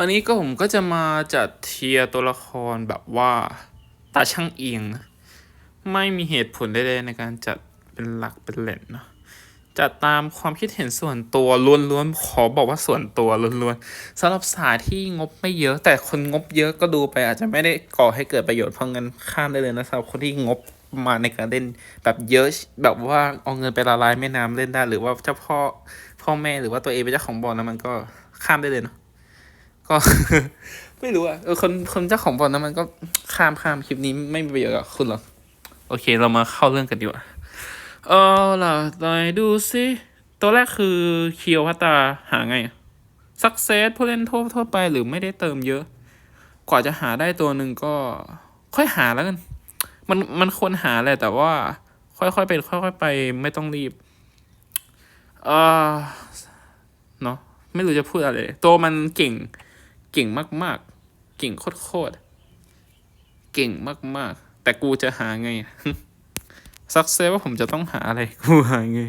วันนี้ก็ผมก็จะมาจัดเทียตัวละครแบบว่าตาช่างเอียงนะไม่มีเหตุผลใดๆในการจัดเป็นหลักเป็นแหล่งเนาะจัดตามความคิดเห็นส่วนตัวล้วนๆขอบอกว่าส่วนตัวล้วนๆสำหรับสายที่งบไม่เยอะ แต่คนงบเยอะก็ดูไปอาจจะไม่ได้ก่อให้เกิดประโยชน์เพราะเงินข้ามได้เลยนะสำหรับคนที่งบมาในการเล่นแบบเยอะแบบว่าเอาเงินไปละลายแม่น้ำเล่นได้ หรือว่าเจ้าพ่อพ่อแม่หรือว่าตัวเองเป็นเจ้าของบอลนะมันก็ข้ามได้เลยเนาะ ก็ ไม่รู้อะเออคนคนเจ้าของบอลนะมันก็ข้ามข้ามคลิปนี้ไม่มีประโยชน์กับคุณหรอกโอเค เรามาเข้าเรื่องกันดีกว่าเออล่ะลองดูสิตัวแรกคือเคียวพัตตาหาไงสักเซสผู้เล่นทั่วทั่วไปหรือไม่ได้เติมเยอะ กว่าจะหาได้ตัวหนึ่งก็ ค่อยหาแล้วกัน มันมันควรหาแหละแต่ว่า ค่อยๆเป็นค่อยๆไปไม่ต้องรีบเออเนาะไม่รู้จะพูดอะไร ตัวมันเก่ง เก่งมาก ๆ เก่งโคตรๆเก่งมาก ๆ แต่กูจะหาไงซักเซสว่าผมจะต้องหาอะไรกูหาไง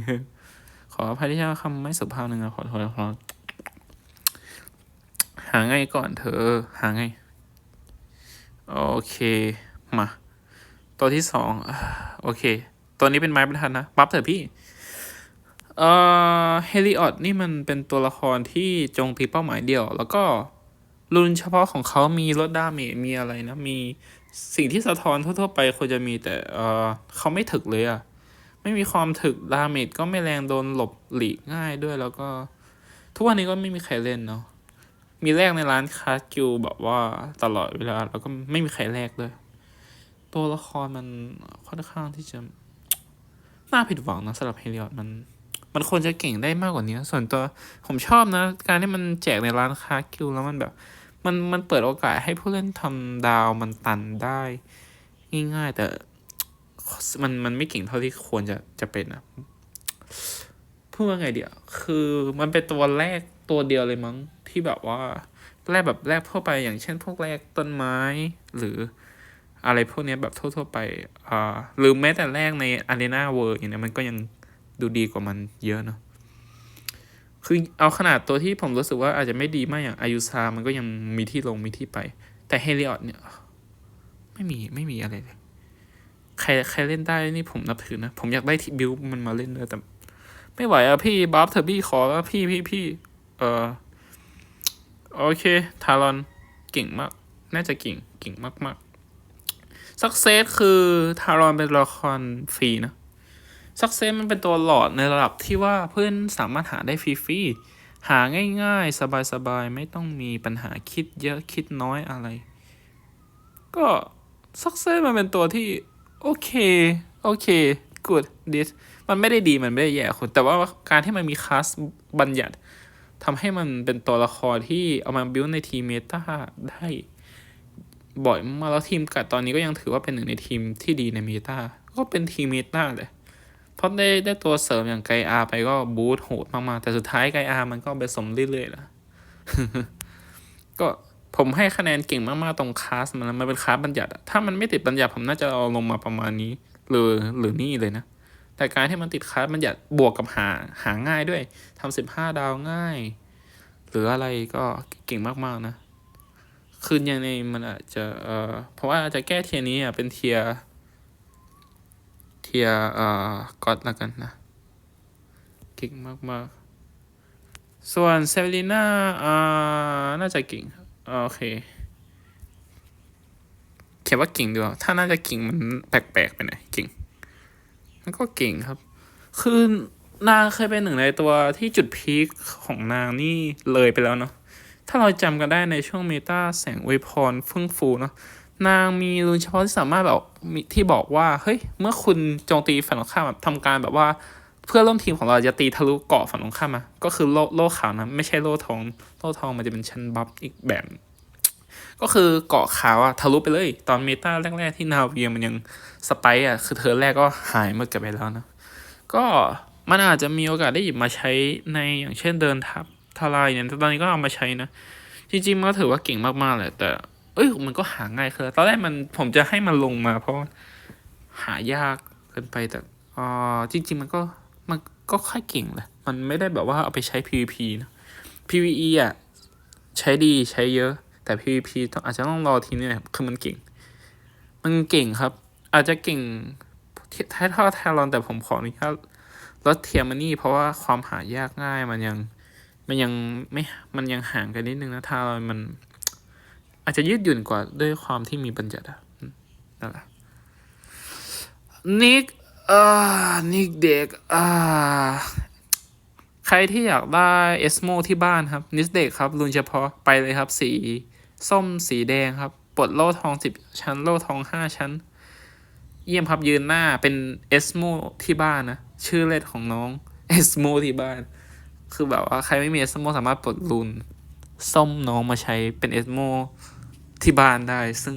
ขออภัยที่ใช้คำไม่สุภาพหนึ่งนะขอโทษขอหาไงก่อนเธอหาไง โอเค มา ตัวที่สองโอเค ตัวนี้เป็นไม้บรรทัดนะปั๊บเถอะพี่เอ่อเฮลิออดนี่มันเป็นตัวละครที่จงตีเป้าหมายเดียว แล้วก็ รุนเฉพาะของเขามีลดดาเมจมีอะไรนะ มีสิ่งที่สะท้อนทั่วๆไปควรจะมีแต่เออเขาไม่ถึกเลยอะไม่มีความถึกดาเมจก็ไม่แรงโดนหลบหลีกง่ายด้วยแล้วก็ ทุกวันนี้ก็ไม่มีใครเล่นเนาะมีแลกในร้านคาร์ดกิลแบบว่าตลอดเวลาแล้วก็ไม่มีใครแลกเลยตัวละครมันค่อนข้างที่จะน่าผิดหวังนะสำหรับเฮลิออดมันมันควรจะเก่งได้มากกว่านี้ ส่วนตัวผมชอบนะ การที่มันแจกในร้านค้ากิลแล้วมันแบบ มันมันเปิดโอกาสให้ผู้เล่นทำดาวมันตันได้ ง่ายๆ แต่มันมันไม่เก่งเท่าที่ควรจะจะเป็นอะพูดว่าไงเดียวคือมันเป็นตัวแรกตัวเดียวเลยมั้งที่แบบว่าแรกแบบแรกทั่วไปอย่างเช่น พวกแรกต้นไม้ หรืออะไรพวกเนี้ยแบบทั่วๆไปอ่าหรือแม้แต่แรกใน Arena World อย่างเนี้ยมันก็ยังดูดีกว่ามันเยอะเนาะ คือเอาขนาดตัวที่ผมรู้สึกว่าอาจจะไม่ดีมากอย่างอายุซา มันก็ยังมีที่ลงมีที่ไป แต่เฮลิออดเนี่ย ไม่มีไม่มีอะไรเลย ใครใครเล่นได้นี่ผมนับถือนะ ผมอยากได้ที่บิวมันมาเล่นด้วยแต่ ไม่ไหวอะพี่บัฟเธอะพี่ขอแล้วพี่พี่พี่เออโอเค ทารอนเก่งมาก น่าจะเก่งเก่งมากๆสักเซสคือทารอนเป็นละครฟรีนะ สักเซสมันเป็นตัวหลอดในระดับที่ว่าเพื่อนสามารถหาได้ฟรีๆ หาง่ายๆ สบายๆ ไม่ต้องมีปัญหาคิดเยอะคิดน้อยอะไร ก็สักเซสมันเป็นตัวที่ โอเค โอเค good this มันไม่ได้ดีมันไม่ได้แย่คนแต่ว่าการที่มันมีคลาสบัญญัติทำให้มันเป็นตัวละครที่เอามาบิวในทีมเมตาได้บ่อยมากแล้วทีมกัดตอนนี้ก็ยังถือว่าเป็นหนึ่งในทีมที่ดีในเมตาก็เป็นทีมเมตาเลย เพราะได้ได้ตัวเสริมอย่างไกอาไปก็บูทโหดมากๆ แต่สุดท้ายไกอามันก็ไปสมเรื่อยๆล่ะก็ผมให้คะแนนเก่งมากๆตรงคลาสมันมันเป็นคลาสบัญญัติถ้ามันไม่ติดบัญญัติผมน่าจะเอาลงมาประมาณนี้หรือหรือนี่เลยนะ แต่การที่มันติดคลาสบัญญัติบวกกับหาหาง่ายด้วยทำสิบห้าดาวง่าย หรืออะไรก็เก่งมากๆนะ คืนยังไงมันอาจจะเอ่อเพราะว่าจะแก้เทียนี้อะเป็นเทียร์ เทียเอ่อก็อดละกันนะเก่งมากๆ ส่วนเซเวลิน่าอ่าน่าจะเก่งโอเคเขียนว่าเก่งดีกว่าถ้าน่าจะเก่งมันแปลกๆไปหน่อยเก่งมันก็เก่งครับ คือนางเคยเป็นหนึ่งในตัวที่จุดพีคของนางนี่เลยไปแล้วเนาะถ้าเราจำกันได้ในช่วงเมตาแสงอวยพรเฟื่องฟูเนาะ นางมีรุนเฉพาะที่สามารถแบบที่บอกว่าเฮ้ยเมื่อคุณโจมตีฝั่งตรงข้ามแบบทำการแบบว่า เพื่อร่วมทีมของเราจะตีทะลุเกาะฝั่งตรงข้ามมาก็คือโล่โล่ขาวนะไม่ใช่โล่ทองโล่ทองมันจะเป็นชั้นบัฟอีกแบบ ก็คือเกาะขาวอะทะลุไปเลย ตอนเมตาแรก ๆ ที่นาเวียมันยังสไปอะคือเธอแรกก็หายหมดกันไปแล้วนะก็มันอาจจะมีโอกาสได้หยิบมาใช้ในอย่างเช่นเดินทับทลายเนี่ยตอนนี้ก็เอามาใช้นะจริงๆมันก็ถือว่าเก่งมากๆแหละแต่ เอ้ยมันก็หาง่ายคือตอนแรกมันผมจะให้มันลงมา เพราะหายากเกินไปแต่อ่าจริง ๆ มันก็มันก็ค่อยเก่งแหละมันไม่ได้แบบว่าเอาไปใช้ PVP นะ PVE อะใช้ดีใช้เยอะ แต่ PVP ต้องอาจจะต้องรอทีนี้คือมันเก่ง มันเก่งครับ อาจจะเก่งท้ายทอดแทรอนแต่ผมขออนุญาตลดเทียมมันนี่เพราะว่าความหายากง่ายมันยัง มันยังไม่มันยังห่างกันนิดนึงนะทารอนมัน อาจจะยืดหยุ่นกว่าด้วยความที่มีบัญญัติอะนั่นแหละนิกอ่านิกเด็กอ่าใครที่อยากได้เอสโมที่บ้านครับ นิสเด็กครับรุ่นเฉพาะไปเลยครับ สีส้มสีแดงครับ ปลดโล่ทองสิบชั้น โล่ทองห้าชั้น เยี่ยมครับยืนหน้าเป็นเอสโมที่บ้านนะ ชื่อเล่นของน้องเอสโมที่บ้าน คือแบบว่าใครไม่มีเอสโมสามารถปลดรุนส้มน้องมาใช้เป็นเอสโม ที่บ้านได้ ซึ่ง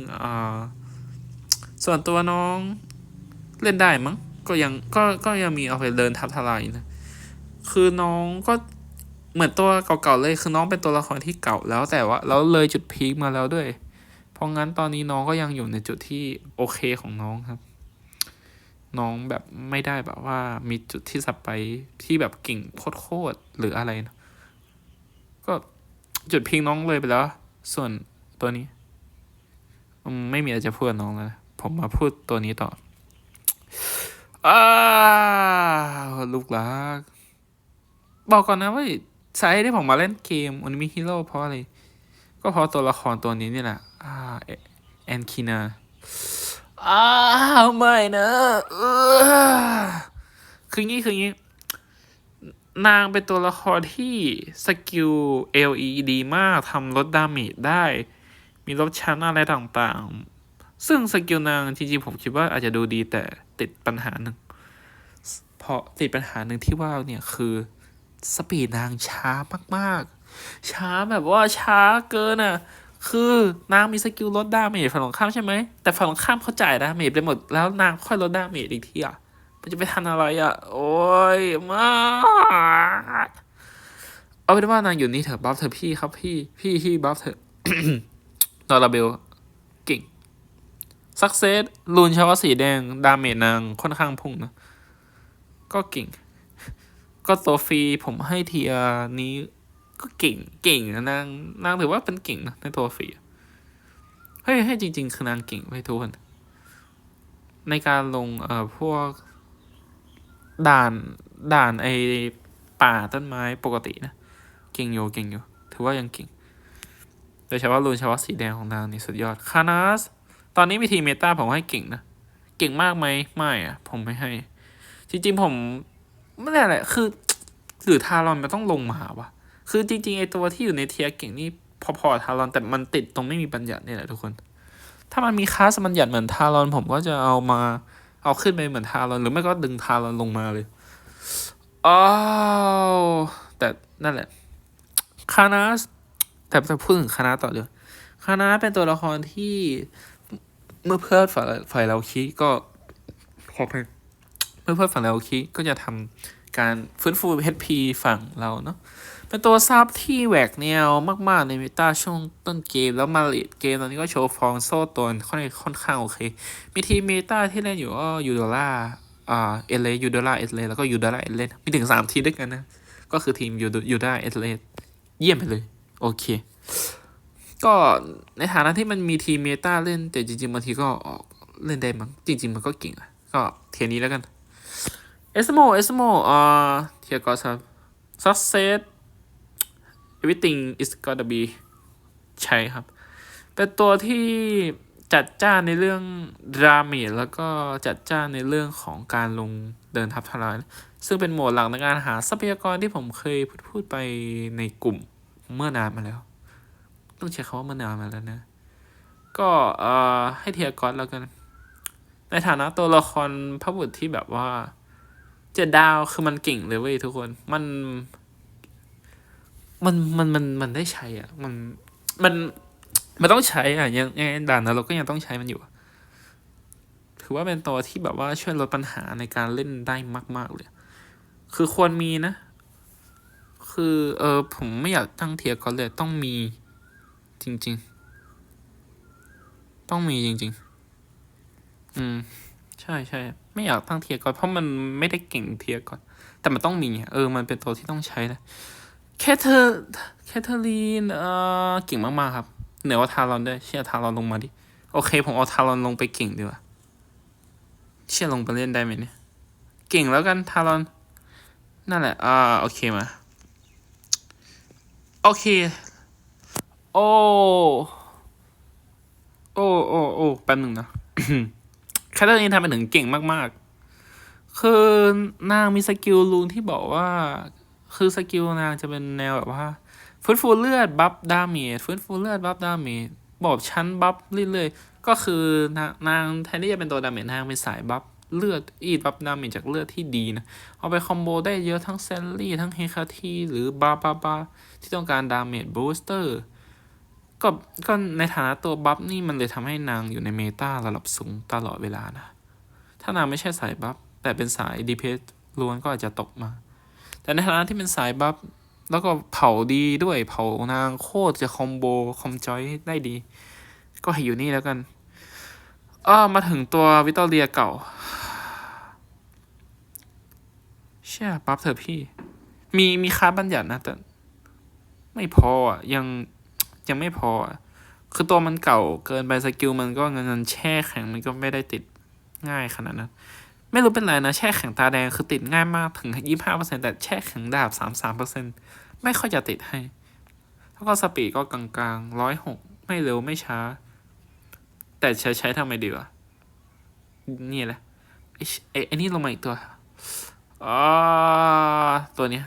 ส่วนตัวน้องเล่นได้มั้งก็ยังก็ก็ยังมีเอาไปเดินทับทลายนะคือน้องก็เหมือนตัวเก่าๆเลยคือน้องเป็นตัวละครที่เก่าแล้วแต่ว่าแล้วเลยจุดพีคมาแล้วด้วย เพราะงั้นตอนนี้น้องก็ยังอยู่ในจุดที่โอเคของน้องครับ น้องแบบไม่ได้แบบว่ามีจุดที่สับไปที่แบบเก่งโคตรๆหรืออะไรนะก็จุดพีคน้องเลยไปแล้ว ส่วนตัวนี้ ไม่มีอะไรจะพูดน้องแล้วผมมาพูดตัวนี้ต่ออ้าลูกรัก บอกก่อนนะว่าสาเหตุที่ผมมาเล่นเกมอนิมิฮีโร่เพราะอะไร ก็เพราะตัวละครตัวนี้นี่แหละอ่าแอนคินาอ้าวไม่นะเออคืองี้คืองี้ นางเป็นตัวละครที่สกิล LE ดีมากทำลดดาเมจได้ มีลดชั้นอะไรต่างๆ ซึ่งสกิลนางจริงๆผมคิดว่าอาจจะดูดีแต่ติดปัญหาหนึ่ง เพราะติดปัญหาหนึ่งที่ว่าเนี่ยคือสปีดนางช้ามากๆ ช้าแบบว่าช้าเกินอะ คือนางมีสกิลลดดาเมจฝั่งตรงข้ามใช่ไหม แต่ฝั่งตรงข้ามเขาจ่ายดาเมจไปหมดแล้วนางค่อยลดดาเมจอีกทีอะ มันจะไปทันอะไรอะ โอ้ยมากเอาเป็นว่านางอยู่นี่เถอะบัฟเถอะพี่ครับพี่พี่พี่บัฟเถอะดอราเบลเก่งสักเซสลูนชาวสีแดง ดาเมจนางค่อนข้างพุ่งนะ ก็เก่ง ก็ตัวฟีผมให้เทียนี้ก็เก่งเก่งนะนางนางถือว่าเป็นเก่งนะในตัวฟีเฮ้ยให้จริง ๆ คือนางเก่งไว้ยทุกคนในการลงเอ่อพวก ด่านด่านไอป่าต้นไม้ปกตินะ เก่งอยู่เก่งอยู่ ถือว่ายังเก่ง โดยเฉพาะรูนเฉพาะสีแดงของนางนี่สุดยอด คานาส ตอนนี้มีทีเมตาผมให้เก่งนะ เก่งมากไหมไม่อะผมไม่ให้ จริงๆผมไม่ได้แหละคือ หรือทารอนมันต้องลงมาวะ คือจริง ๆ ไอตัวที่อยู่ในเทียเก่งนี่พอๆทารอนแต่มันติดตรงไม่มีบัญญัตินี่แหละทุกคน ถ้ามันมีคลาสบัญญัติเหมือนทารอน ผมก็จะเอามาเอาขึ้นไปเหมือนทารอนหรือไม่ก็ดึงทารอนลงมาเลยอ้าวแต่นั่นแหละคานาส แต่จะพูดถึงคานาต่อเดี๋ยวคานาเป็นตัวละครที่เมื่อเพื่อนฝ่ายฝ่ายเราคิดก็ขอเพลงเมื่อเพื่อนฝั่งเราคิดก็จะทำการฟื้นฟู HP ฝั่งเราเนาะเป็นตัวซับที่แหวกแนวมากๆในเมตาช่วงต้นเกมแล้วมาเลดเกมตอนนี้ก็โชว์ฟองโซ่ตัวค่อนค่อนข้างโอเค มีทีมเมตาที่เล่นอยู่ก็ยูโดล่าอ่าเอเลยูโดล่าเอเลแล้วก็ยูโดล่าเอเลมีถึงสามทีมด้วยกันนะ ก็คือทีมยูยูโดล่าเอเลเยี่ยมไปเลย โอเค ก็ในฐานะที่มันมีทีเมตาเล่น แต่จริงๆบางทีก็ออกเล่นได้มั้งจริง ๆ มันก็เก่งอะก็เทียนี้แล้วกันเอสโมเอสโมอ่าเทียร์ก็ครับ success everything is gonna be ใช่ครับ เป็นตัวที่จัดจ้านในเรื่องดรามจแล้วก็จัดจ้านในเรื่องของการลงเดินทับทลาย ซึ่งเป็นโหมดหลักในการหาทรัพยากรที่ผมเคยพูดพูดไปในกลุ่ม เมื่อนานมาแล้ว ต้องใช้คำว่าเมื่อนานมาแล้วนะ ก็เอ่อให้เทียร์กอนแล้วกัน ในฐานะตัวละครพระบุตรที่แบบว่าเจ็ดดาวคือมันเก่งเลยเว้ยทุกคนมันมันมันมันมันได้ใช้อะ มันมันมันต้องใช้อะยังไงด่านนะเราก็ยังต้องใช้มันอยู่ถือว่าเป็นตัวที่แบบว่าช่วยลดปัญหาในการเล่นได้มาก ๆเลย คือควรมีนะ คือเออผมไม่อยากตั้งเทียร์ก่อนเลยต้องมีจริง ๆ ต้องมีจริง ๆ อืม ใช่ใช่ไม่อยากตั้งเทียร์ก่อนเพราะมันไม่ได้เก่งเทียร์ก่อน แต่มันต้องมีเออ มันเป็นตัวที่ต้องใช้นะแคทเธอแคทเธอรีนเออเก่งมาก ๆ ครับ เหนือกว่าทารอนด้วยเชื่อทารอนลงมาดิ โอเค ผมเอาทารอนลงไปเก่งดีกว่าเชื่อลงไปเล่นได้ไหมเนี่ย เก่งแล้วกันทารอน นั่นแหละ อ่า โอเคมา โอเค โอ้โอ้โอ้โอ้แป๊บหนึ่งนะคทเธอรีนทำไปถึงเก่งมาก ๆ คือนางมีสกิลลุงที่บอกว่า คือสกิลนางจะเป็นแนวแบบว่าฟื้นฟูเลือดบัฟดาเมจฟื้นฟูเลือดบัฟดาเมจบอกชั้นบัฟเรื่อยๆก็คือ นางนางแทนที่จะเป็นตัวดาเมจนางเป็นสายบัฟ เลือดอีดบัฟดาเมจจากเลือดที่ดีนะ เอาไปคอมโบได้เยอะทั้งเซนลี่ทั้งเฮคาทีหรือบาบาบาที่ต้องการดาเมจบูสเตอร์ก็ก็ในฐานะตัวบัฟนี่มันเลยทำให้นางอยู่ในเมตาระดับสูงตลอดเวลานะ ถ้านางไม่ใช่สายบัฟแต่เป็นสายดีเพสล้วนก็อาจจะตกมา แต่ในฐานะที่เป็นสายบัฟแล้วก็เผาดีด้วยเผานางโคตรจะคอมโบคอมจอยได้ดี ก็ให้อยู่นี่แล้วกันอ้อมาถึงตัววิตตอเรียเก่า เชื่อปั๊บเถอะพี่ มีมีค้าบัญญัตินะ แต่ ไม่พออะยังยังไม่พออะคือตัวมันเก่าเกินไปสกิลมันก็เงินเงินแช่แข็งมันก็ไม่ได้ติดง่ายขนาดนั้นไม่รู้เป็นไรนะแช่แข็งตาแดงคือติดง่ายมากถึงยี่ห้าเปอร์เซ็นแต่แช่แข็งดาบสามสามเปอร์เซ็นไม่ค่อยจะติดให้ แล้วก็สปีดก็กลางๆร้อยหกไม่เร็วไม่ช้า แต่ใช้ใช้ทำไมดีวะนี่แหละไอ้ไอ้ไอ้นี่ลงมาอีกตัว อ่าตัวเนี้ย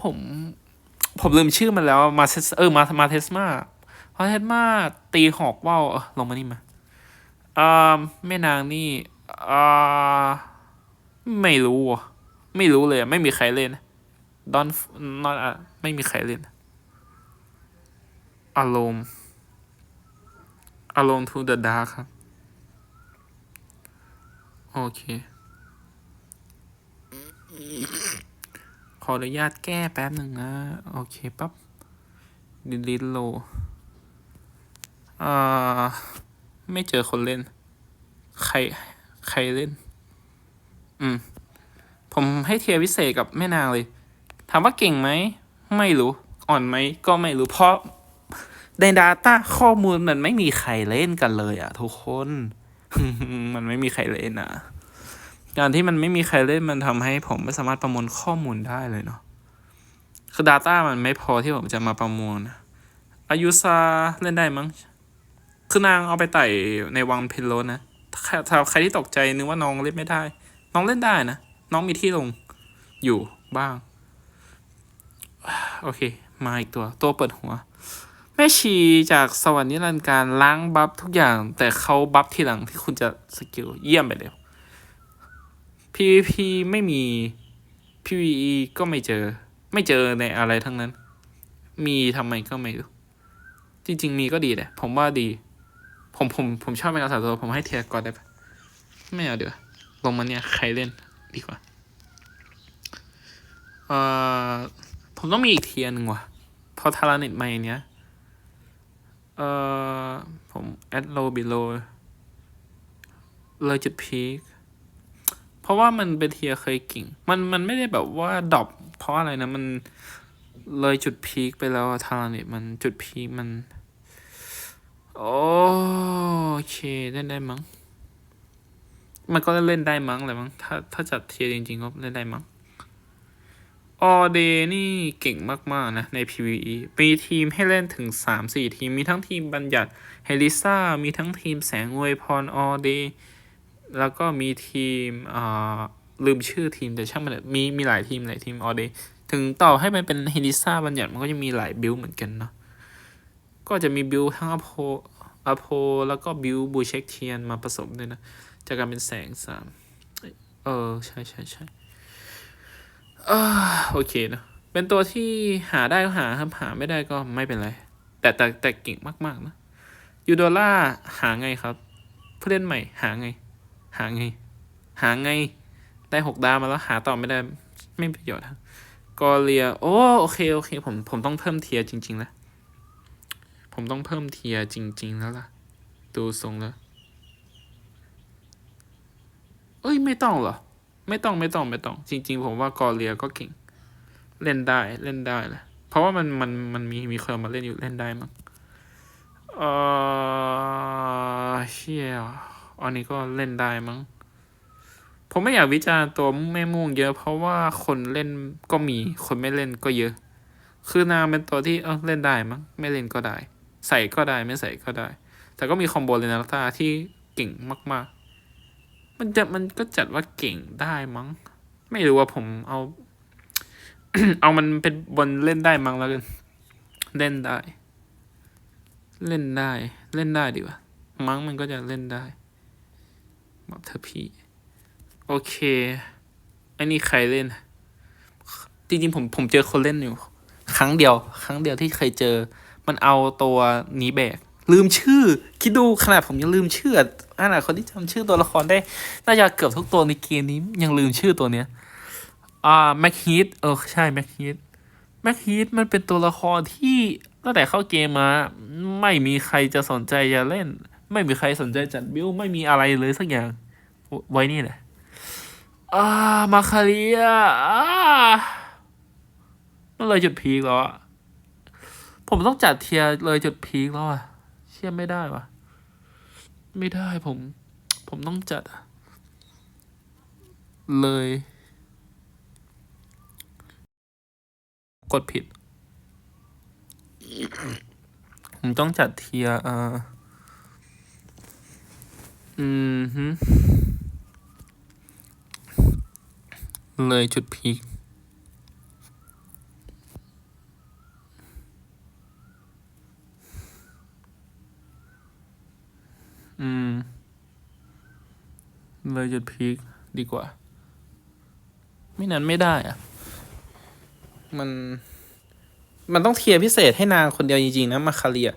ผม ผมลืมชื่อมันแล้วมาเทสเออมามาเทสมามาเทสมาตีหอกว่าวลงมานี่มาอ่าแม่นางนี่อ่าไม่รู้อะไม่รู้เลยไม่มีใครเล่นดอนนอนอะไม่มีใครเล่นอารมณ์ Alone to the Dark ครับ โอเค ขออนุญาตแก้แป๊บหนึ่งนะ โอเคปั๊บดิลิทโลอ่าไม่เจอคนเล่น ใคร ใครเล่น อืม ผมให้เทียร์พิเศษกับแม่นางเลย ถามว่าเก่งไหม ไม่รู้ อ่อนไหม ก็ไม่รู้ เพราะใน Data ข้อมูลมันไม่มีใครเล่นกันเลยอะทุกคน มันไม่มีใครเล่นอะ การที่มันไม่มีใครเล่นมันทำให้ผมไม่สามารถประมวลข้อมูลได้เลยเนาะคือ Data มันไม่พอที่ผมจะมาประมวลอายุซาเล่นได้มั้ง คือนางเอาไปไต่ในวังเพลโลนะถ้าใครที่ตกใจนึกว่าน้องเล่นไม่ได้ น้องเล่นได้นะ น้องมีที่ลงอยู่บ้าง โอเค มาอีกตัว ตัวเปิดหัว แม่ชีจากสวรรค์นิรันดร์การล้างบัฟทุกอย่าง แต่เขาบัฟทีหลังที่คุณจะสกิลเยี่ยมไปเลย PVP ไม่มี PVE ก็ไม่เจอ ไม่เจอในอะไรทั้งนั้น มีทำไมก็ไม่รู้จริง ๆ มีก็ดีแหละ ผมว่าดี ผมผมผมชอบเป็นกษัตริย์ตัวผมให้เทียก่อนได้ปะไม่เอาเดี๋ยวลงมาเนี่ย ใครเล่นดีกว่า เอ่อ ผมต้องมีอีกเทียร์หนึ่งว่ะพราะทารานิตใหม่เนี้ย เอ่อ ผมแอดโลบิโลเลยจุดพีค เพราะว่ามันเป็นเทียร์เคยกิ่ง มันมันไม่ได้แบบว่าดรอปเพราะอะไรนะ มันเลยจุดพีคไปแล้วทารานิตมันจุดพีคมันโอเคเล่นได้มั้ง มันก็เล่นได้มั้งแหละมั้ง ถ้าถ้าจัดเทียจริงๆก็เล่นได้มั้งออเดนี่เก่งมาก ๆ นะ ใน PVE มีทีมให้เล่นถึง 3-4 ทีม มีทั้งทีมบัญญัติเฮลิซ่า มีทั้งทีมแสงอวยพรออเด แล้วก็มีทีมอ่าลืมชื่อทีมแต่ช่างมันมีมีหลายทีมหลายทีมออเดถึงต่อให้มันเป็นเฮลิซ่าบัญญัติมันก็จะมีหลายบิลเหมือนกันเนาะก็จะมีบิลทั้งอโพอโพแล้วก็บิลบูเชคเทียนมาผสมด้วยนะ จากการเป็นแสงสามเออ ใช่ใช่ใช่อ่โอเคเนอะเป็นตัวที่หาได้ก็หาครับหาไม่ได้ก็ไม่เป็นไร แต่แต่แต่เก่งมาก ๆ นะยูโดล่าหาไงครับ ผู้เล่นใหม่หาไง หาไง หาไง ได้หกดาวมาแล้วหาต่อไม่ได้ ไม่ประโยชน์ครับกอเลีย โอ้โอเคโอเค ผมผมต้องเพิ่มเทียจริงๆแล้ว ผมต้องเพิ่มเทียจริง ๆ แล้วล่ะ ดูทรงแล้ว เอ้ยไม่ต้องเหรอ ไม่ต้องไม่ต้องไม่ต้อง จริง ๆ ผมว่ากอเลียก็เก่ง เล่นได้เล่นได้แหละ เพราะว่ามันมันมันมีมีคนมาเล่นอยู่เล่นได้มั้งเออเชี่ย อันนี้ก็เล่นได้มั้ง ผมไม่อยากวิจารณ์ตัวแม่ม่วงเยอะ เพราะว่าคนเล่นก็มี คนไม่เล่นก็เยอะ คือนางเป็นตัวที่เออเล่นได้มั้ง ไม่เล่นก็ได้ ใส่ก็ได้ไม่ใส่ก็ได้ แต่ก็มีคอมโบเลนาตาที่เก่งมาก ๆ มันจะมันก็จัดว่าเก่งได้มั้ง ไม่รู้ว่าผมเอา เอามันเป็นบนเล่นได้มั้งแล้วกัน เล่นได้ เล่นได้ เล่นได้ดีกว่ามั้งมันก็จะเล่นได้ บอกเธอพี่ โอเคไอ้นี่ใครเล่น จริงๆผมผมเจอคนเล่นอยู่ ครั้งเดียว ครั้งเดียวที่เคยเจอ มันเอาตัวนี้แบก ลืมชื่อ คิดดูขนาดผมยังลืมชื่อขนาดคนที่จำชื่อตัวละครได้ น่าจะเกือบทุกตัวในเกมนี้ยังลืมชื่อตัวเนี้ย อ่าแม็กฮีทเออใช่แม็กฮีทแม็กฮีทมันเป็นตัวละครที่ตั้งแต่เข้าเกมมา ไม่มีใครจะสนใจจะเล่น ไม่มีใครสนใจจัดบิวไม่มีอะไรเลยสักอย่าง ไว้นี่แหละอ่ามาคาเรียอ่ามันเลยจุดพีคแล้วอะผมต้องจัดเทียร์เลยจุดพีคแล้วอะเชื่อไม่ได้วะไม่ได้ผม ผมต้องจัด เลย กดผิด ผมต้องจัดเทียร์อ่า อืมฮึเลยจุดพีคอืม เลยจุดพีคดีกว่า ไม่นั้นไม่ได้อะมัน มันต้องเทียร์พิเศษให้นางคนเดียวจริง ๆ นะ มาคาเรีย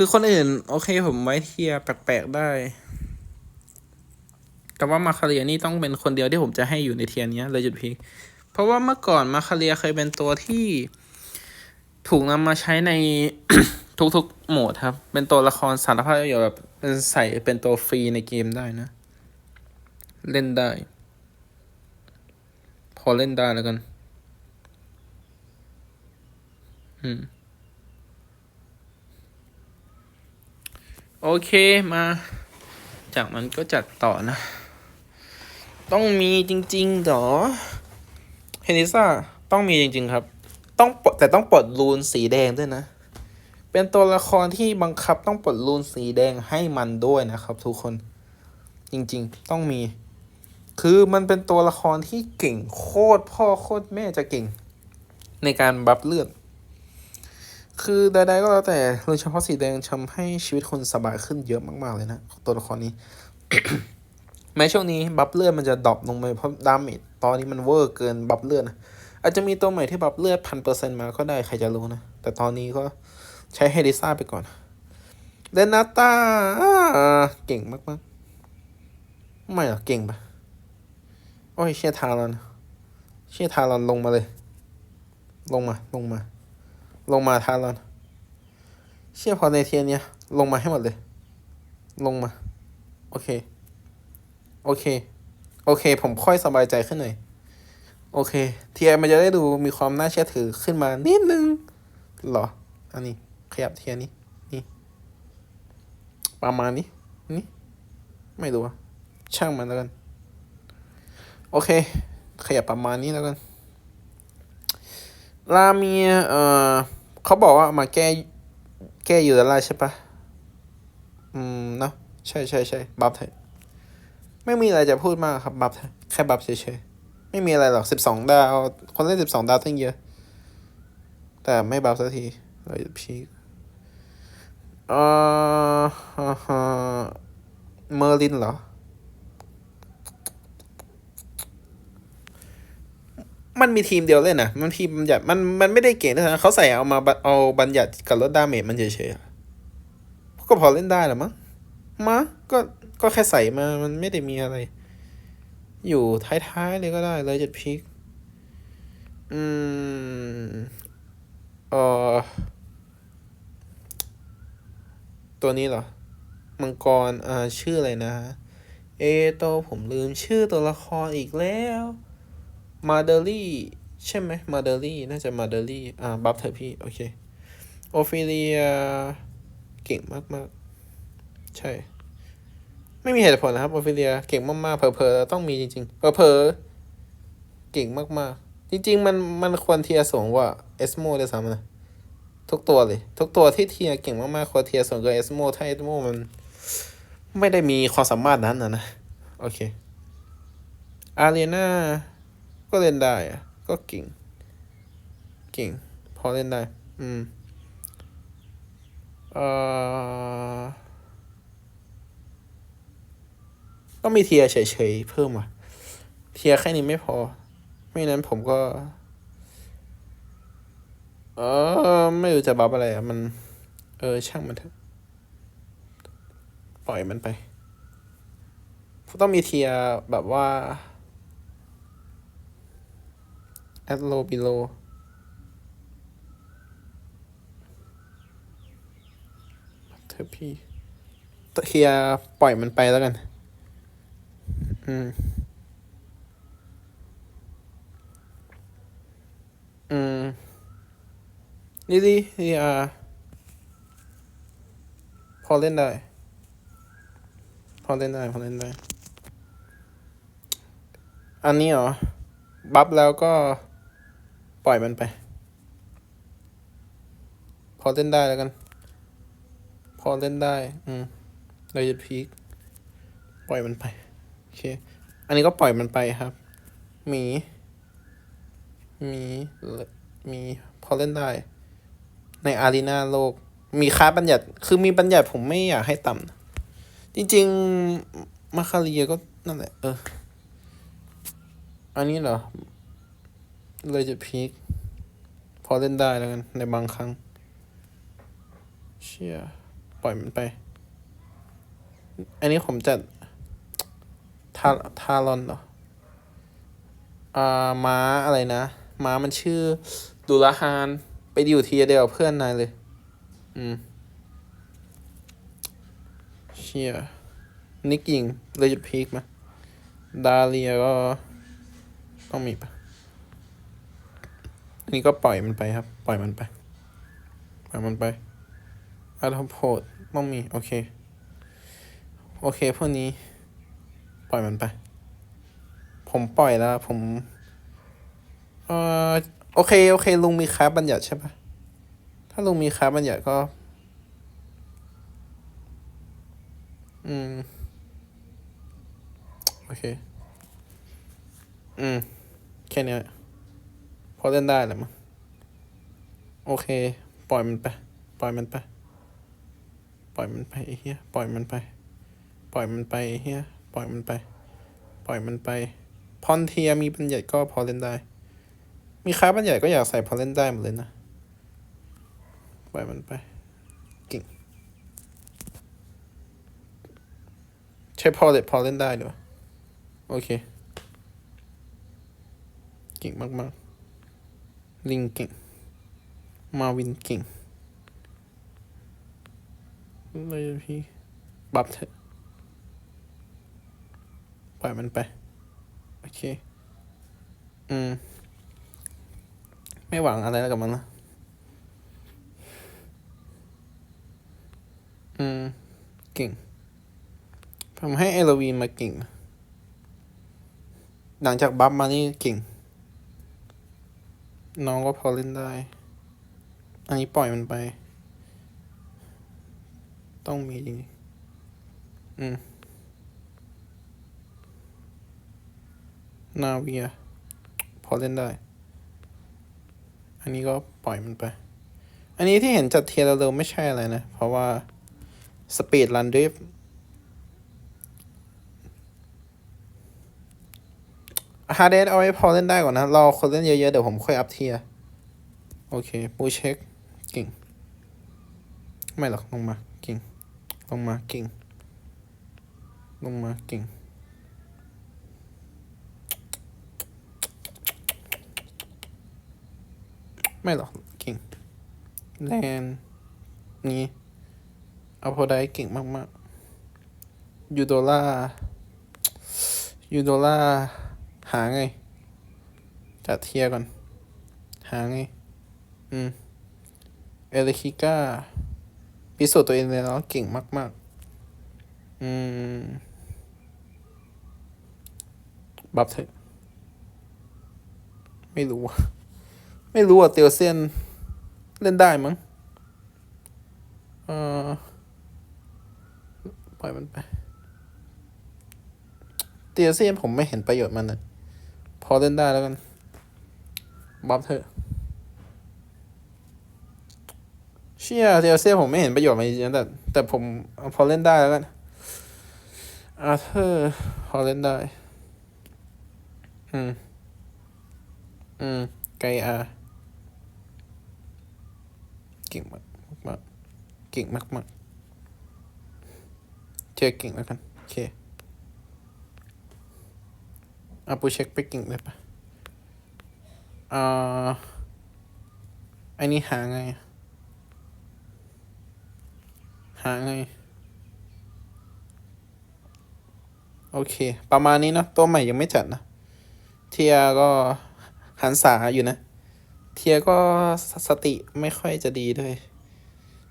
คือคนอื่น โอเคผมไว้เทียแปลกๆได้ แต่ว่ามาคาเรียนี่ต้องเป็นคนเดียวที่ผมจะให้อยู่ในเทียนี้เลยจุดพีคเพราะว่าเมื่อก่อนมาคาเรียเคยเป็นตัวที่ถูกนำมาใช้ในทุกๆโหมดครับ เป็นตัวละครสารพัดประโยชน์แบบเป็นใส่เป็นตัวฟรีในเกมได้นะ เล่นได้ พอเล่นได้แล้วกัน อืม โอเคมา จากมันก็จัดต่อนะ ต้องมีจริงๆเหรอเฮนิซ่าต้องมีจริง ๆ ครับ ต้องปลดแต่ต้องปลดรูนสีแดงด้วยนะ เป็นตัวละครที่บังคับต้องปลดรูนสีแดงให้มันด้วยนะครับ ทุกคนจริง ๆ ต้องมี คือมันเป็นตัวละครที่เก่งโคตรพ่อโคตรแม่จะเก่ง ในการบัฟเลือด คือใดๆก็แล้วแต่โดยเฉพาะสีแดงทำให้ชีวิตคนสบายขึ้นเยอะมากๆเลยนะตัวละครนี้ แม้ช่วงนี้บัฟเลือดมันจะดรอปลงไปเพราะดาเมจตอนนี้มันเวอร์เกินบัฟเลือดนะอาจจะมีตัวใหม่ที่บัฟเลือดพันเปอร์เซ็นต์มาก็ได้ใครจะรู้นะ แต่ตอนนี้ก็ใช้เฮดิซ่าไปก่อนเดนนาตาเก่งมากๆ ไม่หรอกเก่งปะโอ้ยเชียทารอนเชียทารอนลงมาเลย ลงมาลงมา ลงมาทารอนเชื่อพอในเทียนเนี่ยลงมาให้หมดเลย ลงมา โอเค โอเค โอเค ผมค่อยสบายใจขึ้นหน่อย โอเค เทียนมันจะได้ดูมีความน่าเชื่อถือขึ้นมานิดนึงเหรอ อันนี้ ขยับเทียนนี้ นี่ ประมาณนี้ นี่ ไม่รู้อะช่างมันแล้วกัน โอเค ขยับประมาณนี้แล้วกันลาเมียเอ่อ เขาบอกว่ามาแก้แก้อยู่แล้วใช่ปะอืมเนาะใช่ใช่ใช่บัฟเถอะไม่มีอะไรจะพูดมากครับบัฟเถอะแค่บัฟเฉยๆไม่มีอะไรหรอกสิบสองดาว คนเล่นสิบสองดาวตั้งเยอะ แต่ไม่บัฟสักทีเลยพีคเออฮะเมอร์ลินเหรอ มันมีทีมเดียวเล่นนะ มันทีมบัญญัติมันมันไม่ได้เก่งนะเขาใส่เอามาเอาบัญญัติกับลดดาเมจมันเฉยๆอะก็พอเล่นได้หละมั้งมาก็ก็แค่ใส่มามันไม่ได้มีอะไร อยู่ท้ายๆเลยก็ได้เลยจุดพีคอืมเออตัวนี้เหรอ มังกรอ่าชื่ออะไรนะ เอโตผมลืมชื่อตัวละครอีกแล้ว มาเดอรี่ใช่ไหมมาเดอรี่น่าจะมาเดอรี่อ่าบัฟเธอพี่ โอเค โอฟิเลีย เก่งมาก ๆ ใช่ ไม่มีเหตุผลนะครับ โอฟิเลีย เก่งมาก ๆ เพอๆต้องมีจริง ๆ เพอๆเก่งมาก ๆ จริง ๆ มัน มันควรเทียสูงกว่าเอสโมเลยซ้ำนะทุกตัวเลย ทุกตัวที่เทียเก่งมากๆควรเทียสูงกว่าเอสโมถ้าเอสโมมัน ไม่ได้มีความสามารถนั้นนะนะ โอเคอารีนา ก็เล่นได้อะก็เก่ง เก่ง พอเล่นได้ อืม เอ่อต้องมีเทียเฉยๆเพิ่มอะ เทียแค่นี้ไม่พอ ไม่นั้นผมก็ เออไม่รู้จะบัฟอะไรอะ มัน เออ ช่างมันเถอะ ปล่อยมันไป ต้องมีเทียแบบว่า at low below เธอพี่เทียร์ปล่อยมันไปแล้วกัน อืม อืม นี่ดินี่อ่าพอเล่นได้ พอเล่นได้ พอเล่นได้ อันนี้เหรอ บัฟแล้วก็ ล่อยมันไป พอเล่นได้แล้วกัน พอเล่นได้ อืมเราจะพีคปล่อยมันไป โอเค อันนี้ก็ปล่อยมันไปครับ หมีมี มี พอเล่นได้ ในอารีนาโลก มีค่าบัญญัติ คือมีบัญญัติผมไม่อยากให้ต่ำ จริง ๆ มาคาเรียก็นั่นแหละ เออ อันนี้เหรอ เลยจะพีคพอเล่นได้แล้วกัน ในบางครั้ง เชี่ย ปล่อยมันไป อันนี้ผมจะทาทารอนเหรอ อ่า ม้าอะไรนะ ม้ามันชื่อ ดูลาฮาน ไปอยู่ทีเดียวเพื่อนนายเลย อืม เชี่ย นิกยิงเลยจะพีคมา ดาเลียก็ต้องมีปะ อันนี้ก็ปล่อยมันไปครับ ปล่อยมันไป ปล่อยมันไปอาร์ทโพดต้องมี โอเค โอเค พวกนี้ ปล่อยมันไป ผมปล่อยแล้ว ผม เอ่อ โอเค โอเค ลุงมีค้าบัญญัติใช่ปะถ้าลุงมีค้าบัญญัติก็ อืม โอเค อืม แค่นี้ พอเล่นได้แหละมั้งโอเค ปล่อยมันไป ปล่อยมันไป ปล่อยมันไปไอ้เหี้ย ปล่อยมันไป ปล่อยมันไปไอ้เหี้ย ปล่อยมันไป ปล่อยมันไปพอนเทียมีบัญญัติก็พอเล่นได้ มีค้าบัญญัติก็อยากใส่พอเล่นได้หมดเลยนะ ปล่อยมันไปเก่งใช้พอเล่นพอเล่นได้ด้วยโอเคเก่งมากๆ ลิงเก่ง มาวินเก่งเลยพี่บัฟเถอะปล่อยมันไป โอเค อืม ไม่หวังอะไรแล้วกับมันนะอืม เก่งผมให้เอลวีนมาเก่ง หลังจากบัฟมานี่เก่ง น้องก็พอเล่นได้ อันนี้ปล่อยมันไป ต้องมีจริงอืม นาเวีย พอเล่นได้ อันนี้ก็ปล่อยมันไป อันนี้ที่เห็นจัดเทียร์เร็วๆไม่ใช่อะไรนะ เพราะว่าสปีดรันดริฟ ฮาร์เดสเอาไว้พอเล่นได้ก่อนนะ รอคนเล่นเยอะๆ เดี๋ยวผมค่อยอัพเทียโอเค ปูเช็คเก่ง ไม่หรอก ลงมาเก่ง ลงมาเก่ง ลงมาเก่ง ไม่หรอกเก่งแลนนี้เอาพอได้เก่งมากๆยูโดล่ายูโดล่า หาไง จัดเทียก่อน หาไง อืม เอเลคิก้าพิสูจน์ตัวเองเลยแล้วเก่งมาก ๆ อืม บัฟเถอะไม่รู้อะไม่รู้อะเตียวเซียน เล่นได้มั้งเออปล่อยมันไป เตียวเซียนผมไม่เห็นประโยชน์มันอะ อเล่นได้แล้วกัน บัฟเถอะ เชี่ยเตียวเซียผมไม่เห็นประโยชน์มันจริงแต่แต่ผมพอเล่นได้แล้วกันอาเธอร์พอเล่นได้ อืม อืม ไกอาเก่งมากมากเก่งมากมากเจอเก่งแล้วกัน โอเค อาปูเช็คไปเก่งได้ปะอ่าอันนี้หาไง หาไง โอเค ประมาณนี้เนะตัวใหม่ยังไม่จัดนะ เทียก็หันษาอยู่นะ เทียก็สสติไม่ค่อยจะดีด้วย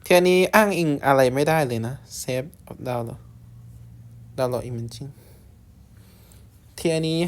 เทียนี้อ้างอิงอะไรไม่ได้เลยนะเซฟดาวน์โหลดดาวน์โหลดอิมเมจิงเทียนี้